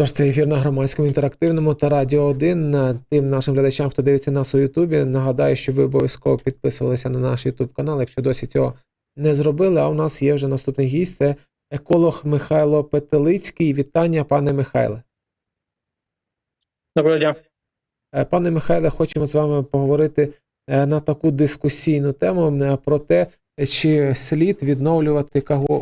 Отож, це ефір на громадському інтерактивному та радіо 1. Тим нашим глядачам, хто дивиться нас у Ютубі, нагадаю, що ви обов'язково підписувалися на наш Ютуб канал, якщо досі цього не зробили. А у нас є вже наступний гість. Це еколог Михайло Петелицький. Вітання, пане Михайле. Доброго дня. Е, Пане Михайле, хочемо з вами поговорити е, на таку дискусійну тему е, про те, чи слід відновлювати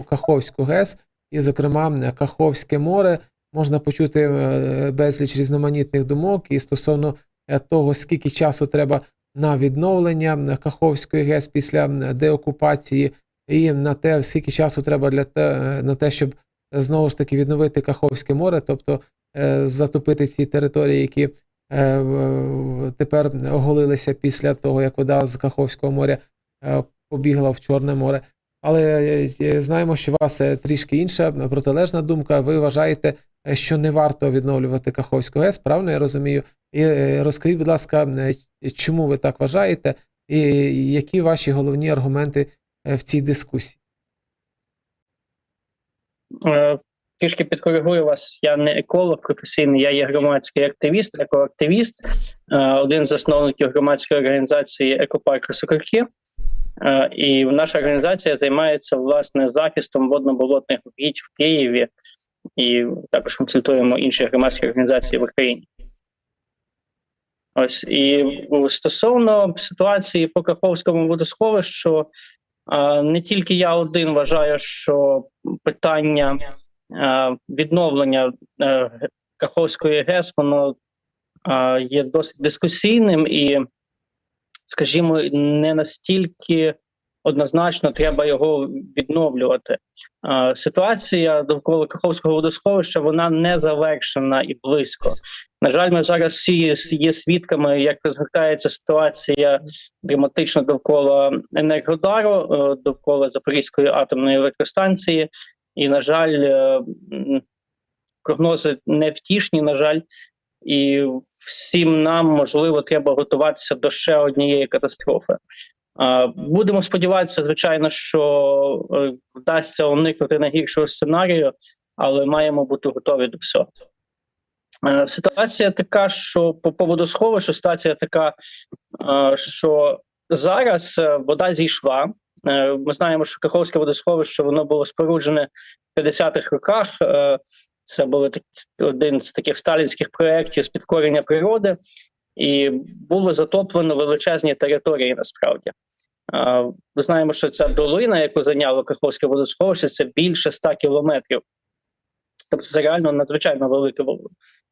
Каховську ГЕС, і, зокрема, Каховське море. Можна почути е, безліч різноманітних думок і стосовно е, того, скільки часу треба на відновлення Каховської ГЕС після деокупації, і на те, скільки часу треба для те, е, на те, щоб знову ж таки відновити Каховське море, тобто затопити ці території, які тепер оголилися після того, як вода з Каховського моря побігла в Чорне море. Але знаємо, що у вас трішки інша протилежна думка. Ви вважаєте, що не варто відновлювати Каховську ГЕС, правильно я розумію? І е, розкажіть, будь ласка, е, чому ви так вважаєте, і які ваші головні аргументи е, в цій дискусії? Е, Трішки підкоригую вас. Я не еколог професійний, я є громадський активіст, екоактивіст, е, один з засновників громадської організації Екопарк Соколки. Е, І наша організація займається власне захистом водно-болотних угідь в Києві, і також консультуємо інші громадські організації в Україні. Ось і стосовно ситуації по Каховському водосховищу, не тільки я один вважаю, що питання відновлення е, Каховської ГЕС воно є досить дискусійним і, скажімо, не настільки однозначно треба його відновлювати. Ситуація довкола Каховського водосховища вона не завершена і близько. На жаль, ми зараз всі є свідками, як розгортається ситуація драматично довкола енергодару, е, довкола Запорізької атомної електростанції. І, на жаль, е, прогнози невтішні, на жаль, і всім нам можливо треба готуватися до ще однієї катастрофи. Будемо сподіватися, звичайно, що е, вдасться уникнути найгіршого сценарію, але маємо бути готові до всього. Е, Ситуація така, що по по водосховищу ситуація така, е, що зараз вода зійшла. Ми знаємо, що Каховське водосховище воно було споруджене в 50-х роках. Це був один з таких сталінських проєктів з підкорення природи, і було затоплено величезні території насправді. Ми знаємо, що ця долина, яку зайняло Каховське водосховище, це більше 100 кілометрів. Тобто це реально надзвичайно велике вол-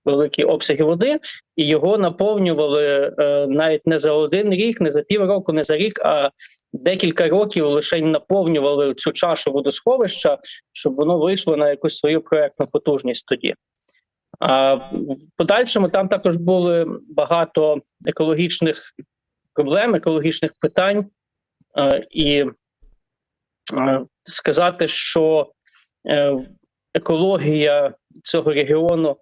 великі обсяги води, і його наповнювали е, навіть не за один рік, не за півроку, не за рік, а декілька років лише наповнювали цю чашу водосховища, щоб воно вийшло на якусь свою проектну потужність тоді. А в подальшому там також були багато екологічних проблем, екологічних питань, е, і е, сказати, що е, екологія цього регіону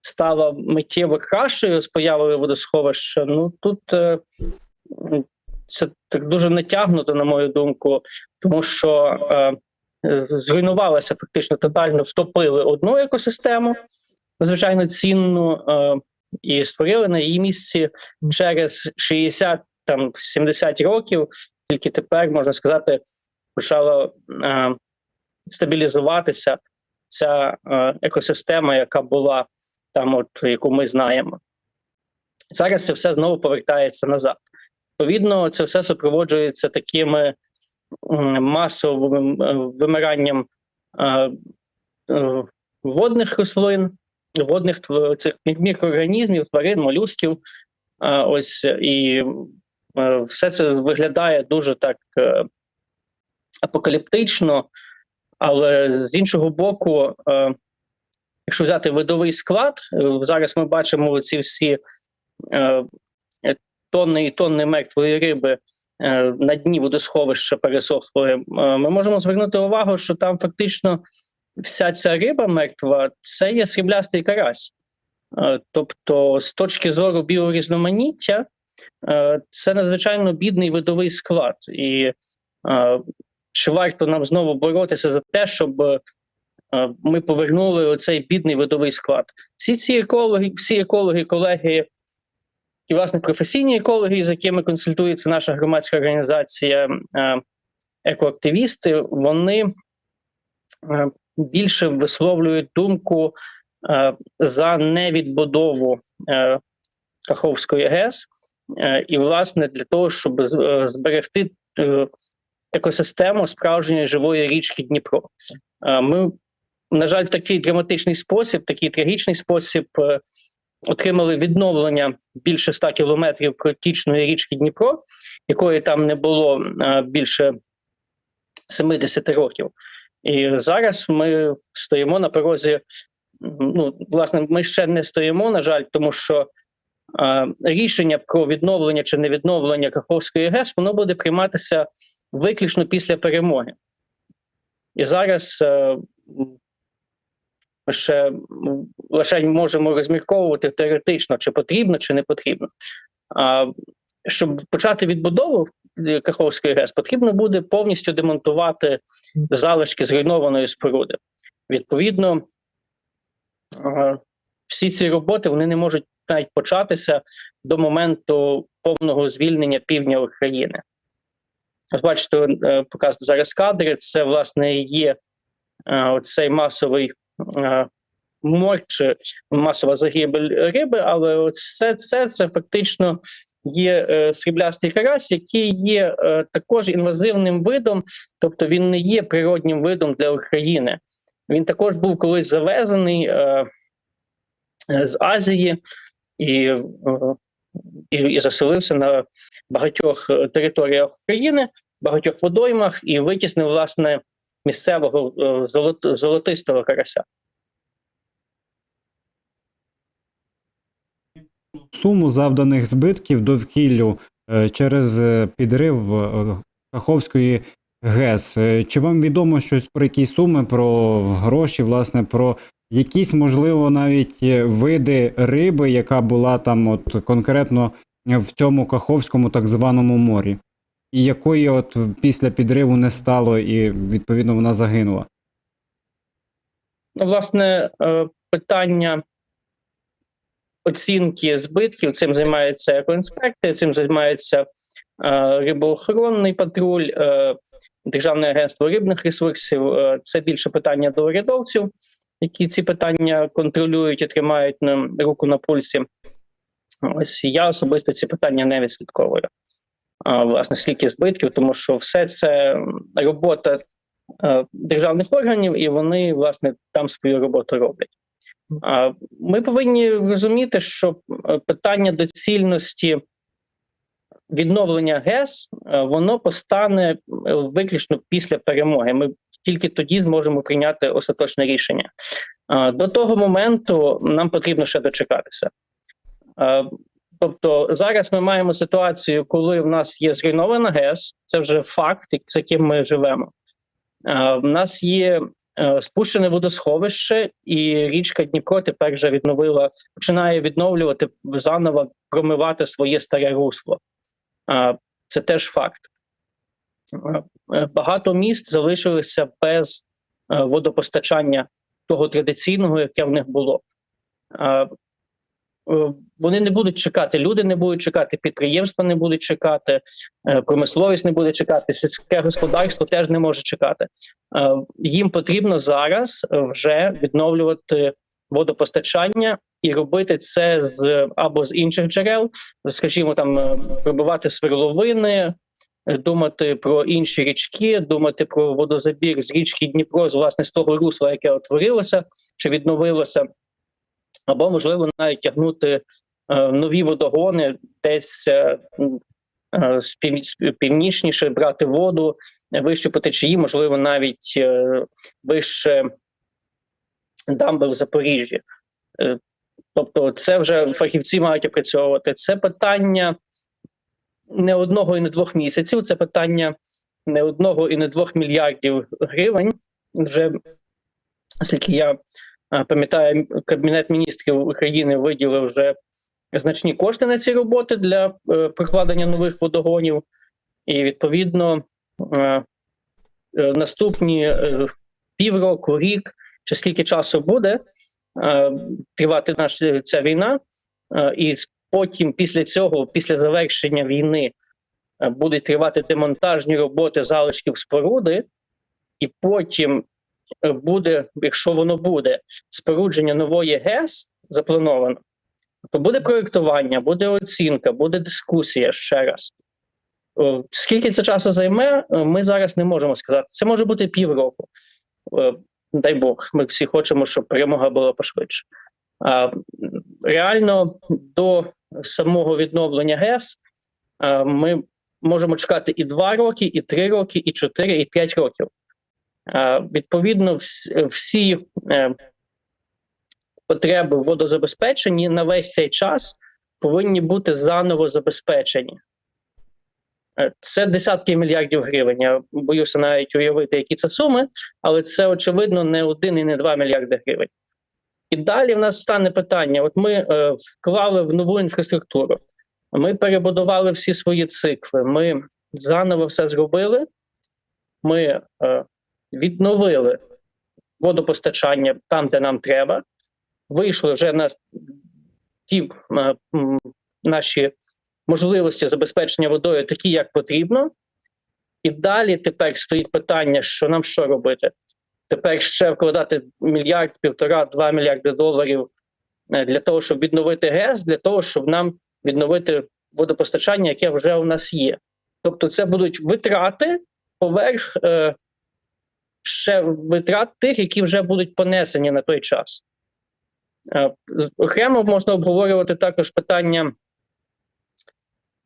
стала миттєво кращою з появою водосховища. Ну тут це так дуже натягнуто, на мою думку, тому що зруйнувалася фактично тотально, втопили одну екосистему, звичайно, цінну, е, і створили на її місці через 60 там 70 років. Тільки тепер можна сказати, почала е, стабілізуватися ця е, екосистема, яка була там, от яку ми знаємо. Зараз це все знову повертається назад. Відповідно, це все супроводжується такими масовим е, вимиранням е, е, водних рослин, водних цих мікроорганізмів, тварин, молюсків. Ось і е, все це виглядає дуже так е, апокаліптично, але з іншого боку, е, якщо взяти видовий склад, зараз ми бачимо ці всі тонни і тонни мертвої риби на дні водосховища пересохлої. Е, Ми можемо звернути увагу, що там фактично вся ця риба мертва це є сріблястий карась. Е, Тобто, з точки зору біорізноманіття, е, це надзвичайно бідний видовий склад. І е, чи варто нам знову боротися за те, щоб ми повернули оцей бідний видовий склад. Всі ці екологи, всі екологи, колеги і власне професійні екологи, з якими консультується наша громадська організація, екоактивісти, вони більше висловлюють думку е, за невідбудову е, Каховської ГЕС, е, і, власне, для того, щоб е, зберегти екосистему справжньої живої річки Дніпро. Ми, на жаль, в такий драматичний спосіб, такий трагічний спосіб отримали відновлення більше 100 кілометрів протічної річки Дніпро, якої там не було більше 70 років. І зараз ми стоїмо на порозі. Ну, власне, ми ще не стоїмо, на жаль, тому що е, рішення про відновлення чи невідновлення Каховської ГЕС воно буде прийматися виключно після перемоги. І зараз е, ми ще лише можемо розмірковувати теоретично, чи потрібно, чи не потрібно. А щоб почати відбудову Каховської ГЕС, потрібно буде повністю демонтувати залишки зруйнованої споруди. Відповідно, е, всі ці роботи вони не можуть навіть початися до моменту повного звільнення півдня України. Ось бачите, е, показую зараз кадри. Це власне є е, оцей масовий е, мор чи масова загибель риби, але все це, це фактично є е, сріблястий карась, який є е, також інвазивним видом, тобто він не є природнім видом для України. Він також був колись завезений е, з Азії і, і, і заселився на багатьох територіях України, багатьох водоймах і витіснив власне місцевого е, золот, золотистого карася. Суму завданих збитків довкіллю е, через е, підрив е, Каховської ГЕС. Чи вам відомо щось про які суми, про гроші, власне, про якісь, можливо, навіть види риби, яка була там от конкретно в цьому Каховському так званому морі, і якої от після підриву не стало, і відповідно вона загинула? Ну, власне, питання оцінки збитків цим займається екоінспекція, цим займається е, рибоохоронний патруль, е, Державне агентство рибних ресурсів. Е, Це більше питання до урядовців, які ці питання контролюють і тримають на руку на пульсі. Ось я особисто ці питання не відслідковую. Власне, скільки збитків, тому що все це робота державних органів, і вони власне там свою роботу роблять. Ми повинні розуміти, що е, питання доцільності відновлення ГЕС е, воно постане е, виключно після перемоги. Ми тільки тоді зможемо прийняти остаточне рішення. До того моменту нам потрібно ще дочекатися. Тобто зараз ми маємо ситуацію, коли в нас є зруйнована ГЕС, це вже факт, з яким ми живемо. В нас є спущене водосховище, і річка Дніпро тепер вже відновила, починає відновлювати заново промивати своє старе русло. Це теж факт. Е, е, Багато міст залишилися без е, водопостачання того традиційного, яке в них було. Е, Вони не будуть чекати, люди не будуть чекати, підприємства не будуть чекати, е, промисловість не буде чекати, сільське господарство теж не може чекати. Е, Їм потрібно зараз вже відновлювати водопостачання і робити це з або з інших джерел, скажімо, там пробивати сверловини, думати про інші річки, думати про водозабір з річки Дніпро, з власне з того русла, яке утворилося чи відновилося, або можливо навіть тягнути е, нові водогони, десь е, е, північніше брати воду вище по течії, можливо, навіть вище дамби в Запоріжжі. Тобто, це вже фахівці мають опрацьовувати. Це питання не одного і не двох місяців, це питання не одного і не двох мільярдів гривень. Вже оскільки я пам'ятаю, Кабінет міністрів України виділив вже значні кошти на ці роботи для е, прокладення нових водогонів, і відповідно е, е, наступні півроку, рік чи скільки часу буде тривати наша ця війна, і потім, після цього, після завершення війни, будуть тривати демонтажні роботи залишків споруди, і потім буде, якщо воно буде, спорудження нової ГЕС заплановано, то буде проєктування, буде оцінка, буде дискусія ще раз. Е, Скільки це часу займе, е, ми зараз не можемо сказати. Це може бути півроку. Е, Дай Бог, ми всі хочемо, щоб перемога була пошвидше. Реально до самого відновлення ГЕС ми можемо чекати і 2 роки, і 3 роки, і 4, і 5 років. Е, Відповідно, всі е, потреби в водозабезпеченні на весь цей час повинні бути заново забезпечені. Е, Це десятки мільярдів гривень. Я боюся навіть уявити, які це суми, але це очевидно не один і не два мільярди гривень. І далі в нас стане питання: от ми е, вклали в нову інфраструктуру, ми перебудували всі свої цикли, ми заново все зробили, ми е, відновили водопостачання там, де нам треба, вийшли вже на ті е, м, наші можливості забезпечення водою такі, як потрібно. І далі тепер стоїть питання, що нам що робити? Тепер ще вкладати мільярд, півтора, два мільярди доларів е, для того, щоб відновити ГЕС, для того, щоб нам відновити водопостачання, яке вже у нас є. Тобто, це будуть витрати поверх е, ще витрат тих, які вже будуть понесені на той час. Е, окремо можна обговорювати також питання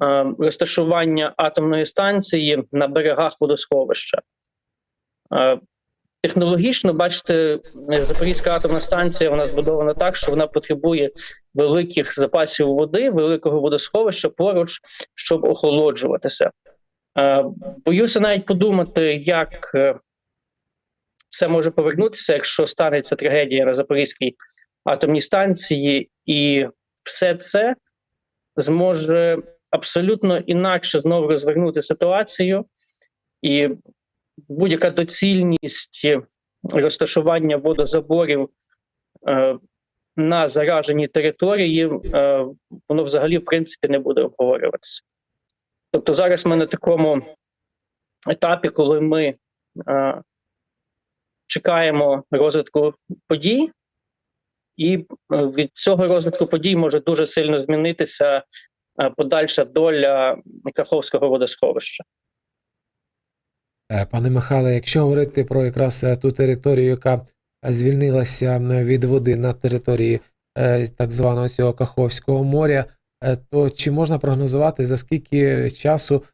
е, розташування атомної станції на берегах водосховища. Е, Технологічно, бачите, Запорізька атомна станція вона збудована так, що вона потребує великих запасів води, великого водосховища поруч, щоб охолоджуватися. Боюся навіть подумати, як все може повернутися, якщо станеться трагедія на Запорізькій атомній станції, і все це зможе абсолютно інакше знову розвернути ситуацію, і будь-яка доцільність розташування водозаборів е, на зараженій території, е, воно взагалі в принципі не буде обговорюватися. Тобто зараз ми на такому етапі, коли ми е, чекаємо розвитку подій, і е, від цього розвитку подій може дуже сильно змінитися е, подальша доля Каховського водосховища. Е, Пане Михайле, якщо говорити про якраз ту територію, яка звільнилася від води на території так званого цього Каховського моря, то чи можна прогнозувати, за скільки часу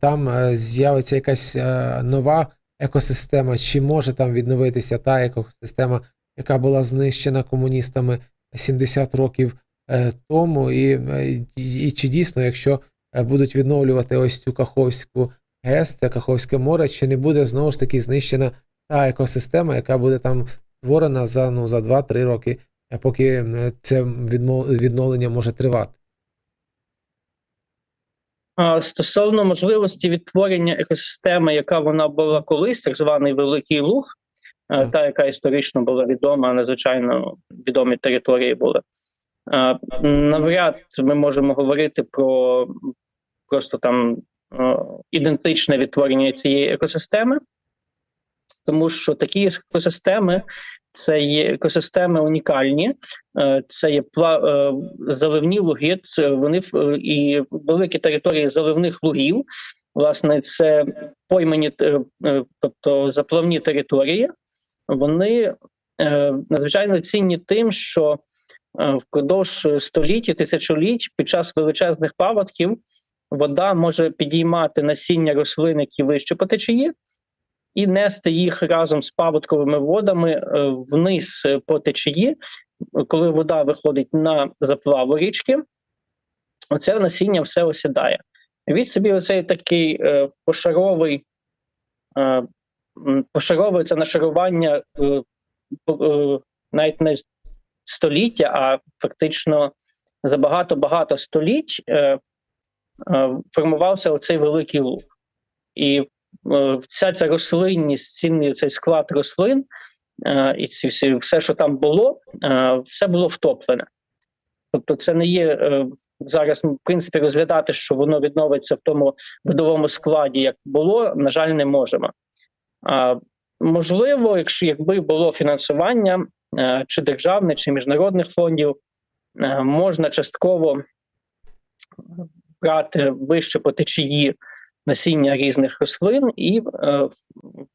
там з'явиться якась нова екосистема, чи може там відновитися та екосистема, яка була знищена комуністами 70 років е, тому, і, е, і, і чи дійсно, якщо е, будуть відновлювати ось цю Каховську ГЕС, це Каховське море, чи не буде знову ж таки знищена та екосистема, яка буде там створена за, ну, за 2-3 роки, поки це відмов- відновлення може тривати. Стосовно можливості відтворення екосистеми, яка вона була колись, так званий Великий Луг, е, та яка історично була відома, надзвичайно відомі території були. Е, Навряд ми можемо говорити про просто там е, ідентичне відтворення цієї екосистеми, тому що такі екосистеми це є екосистеми унікальні, Е, це є е, заливні луги, це вони е, і великі території заливних лугів. Власне, це поймані, тобто заплавні території. Вони надзвичайно цінні тим, що впродовж століть і тисячоліть під час величезних паводків вода може підіймати насіння рослин, які вище по течії, і нести їх разом з паводковими водами е, вниз е, по течії, коли вода виходить на заплаву річки, оце насіння все осідає. Від собі оцей такий е, пошаровий, м, пошарове це нашарування навіть не століття, а фактично за багато-багато століть формувався оцей великий луг. І вся ця рослинність, цінний цей склад рослин, е, і все, що там було, е, все було втоплене. Тобто, це не є е, зараз, в принципі, розглядати, що воно відновиться в тому видовому складі, як було, на жаль, не можемо. Можливо, якщо якби було фінансування е, чи державне, чи міжнародних фондів, е, можна частково брати вище по течії насіння різних рослин і е,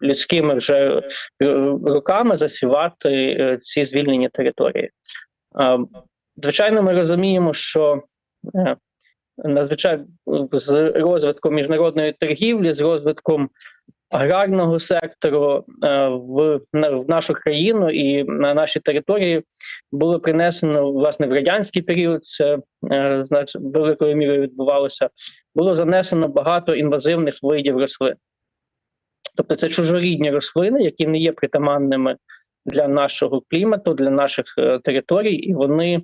людськими вже е, руками засівати е, ці звільнені території. Звичайно, ми розуміємо, що надзвичайно з розвитком міжнародної торгівлі, з розвитком аграрного сектору е, в, в нашу країну і на наші території було принесено власне в радянський період. Це е, значить великою мірою відбувалося. Було занесено багато інвазивних видів рослин. Тобто це чужорідні рослини, які не є притаманними для нашого клімату, для наших е, територій, і вони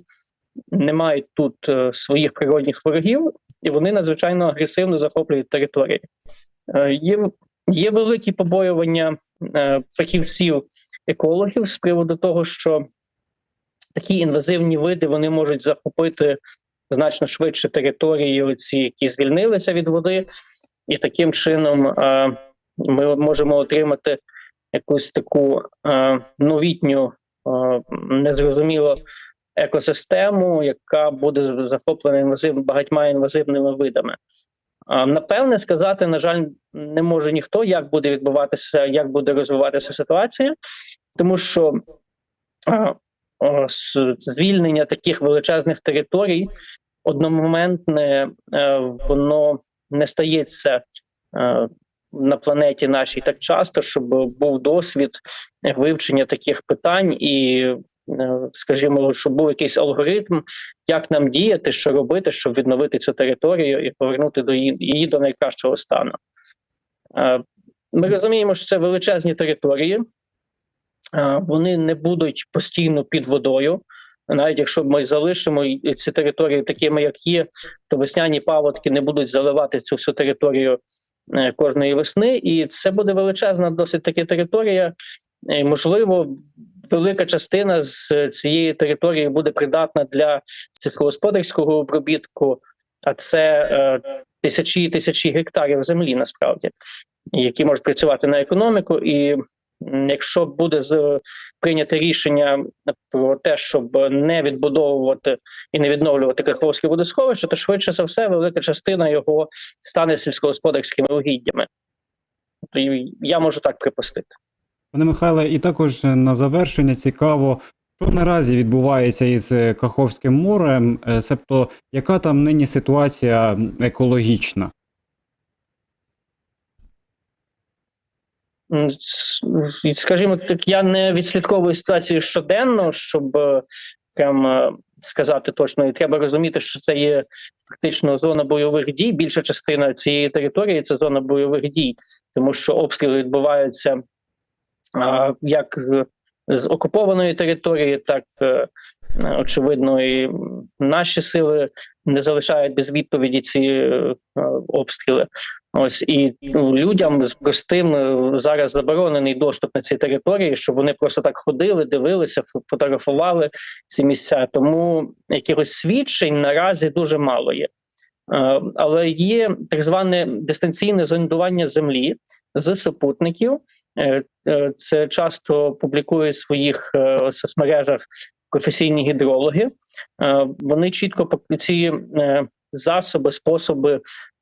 не мають тут своїх природних ворогів, і вони надзвичайно агресивно захоплюють території. Е, Є, великі побоювання е, фахівців, екологів з приводу того, що такі інвазивні види вони можуть захопити значно швидше території, оці, які звільнилися від води, і таким чином е, ми можемо отримати якусь таку е, новітню, незрозуміло екосистему, яка буде захоплена інвазив, багатьма інвазивними видами. Напевне, сказати, на жаль, не може ніхто, як буде відбуватися, як буде розвиватися ситуація, тому що звільнення таких величезних територій одномоментне е, воно не стається е, на планеті нашій так часто, щоб був досвід вивчення таких питань і, скажімо, щоб був якийсь алгоритм, як нам діяти, що робити, щоб відновити цю територію і повернути до її, її до найкращого стану. Е, Ми розуміємо, що це величезні території, е, вони не будуть постійно під водою. Навіть якщо ми залишимо ці території такими, як є, то весняні паводки не будуть заливати цю всю територію е, кожної весни, і це буде величезна досить таки територія. Можливо, велика частина з е, цієї території буде придатна для сільськогосподарського обробітку, а це е, тисячі і тисячі гектарів землі насправді, які можуть працювати на економіку. І якщо буде з прийняте рішення про те, щоб не відбудовувати і не відновлювати Каховське водосховище, то швидше за все велика частина його стане сільськогосподарськими угіддями. Я можу так припустити. Пане Михайле, і також на завершення цікаво, що наразі відбувається із е, Каховським морем, е, себто яка там нині ситуація екологічна? Скажімо так, я не відслідковую ситуацію щоденно, щоб е, прям е, сказати точно, і треба розуміти, що це є фактично зона бойових дій. Більша частина цієї території це зона бойових дій, тому що обстріли відбуваються як з окупованої території, так е, очевидно, і наші сили не залишають без відповіді ці е, обстріли. Ось і людям з простим е, зараз заборонений доступ на ці території, щоб вони просто так ходили, дивилися, фо- фотографували ці місця. Тому якихось свідчень наразі дуже мало є. Але є так зване дистанційне зондування землі з супутників. Е, е, Це часто публікують в своїх е, соцмережах професійні гідрологи. Вони чітко ці засоби, способи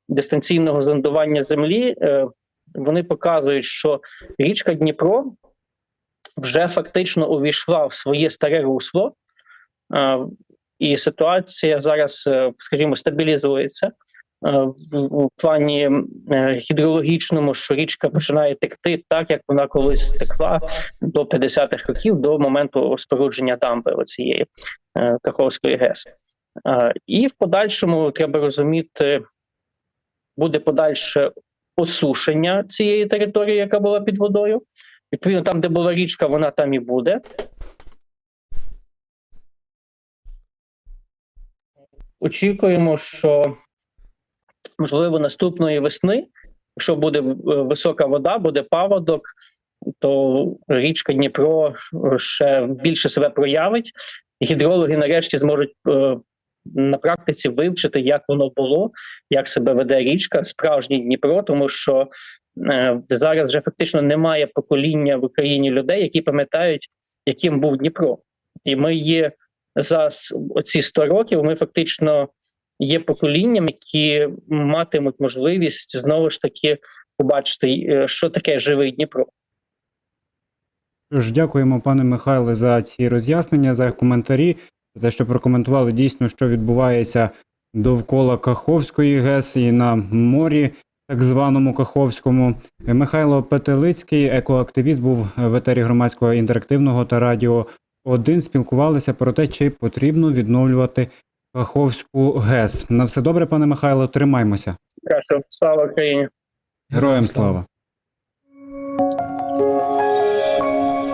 дистанційного зондування землі, вони показують, що річка Дніпро вже фактично увійшла в своє старе русло, і ситуація зараз, скажімо, стабілізується. Е, В, плані е, гідрологічному, що річка починає текти так, як вона колись текла до 50-х років, до моменту спорудження дамби оцієї е, Каховської ГЕС. І в подальшому треба розуміти, буде подальше осушення цієї території, яка була під водою. Відповідно, там, де була річка, вона там і буде. Очікуємо, що можливо наступної весни, якщо буде е, висока вода, буде паводок, то річка Дніпро ще більше себе проявить. Гідрологи нарешті зможуть е, на практиці вивчити, як воно було, як себе веде річка, справжній Дніпро, тому що е, зараз вже фактично немає покоління в Україні людей, які пам'ятають, яким був Дніпро. І ми є за оці 100 років. Ми фактично є поколінням, які матимуть можливість знову ж таки побачити, е, що таке живий Дніпро. Тож дякуємо, пане Михайле, за ці роз'яснення, за коментарі, за те, що прокоментували дійсно, що відбувається довкола Каховської ГЕС і на морі, так званому Каховському. Михайло Петелицький, екоактивіст, був в етері громадського інтерактивного та радіо 1. Спілкувалися про те, чи потрібно відновлювати Каховську ГЕС. На все добре, пане Михайло, тримаймося. Слава Україні. Героям слава!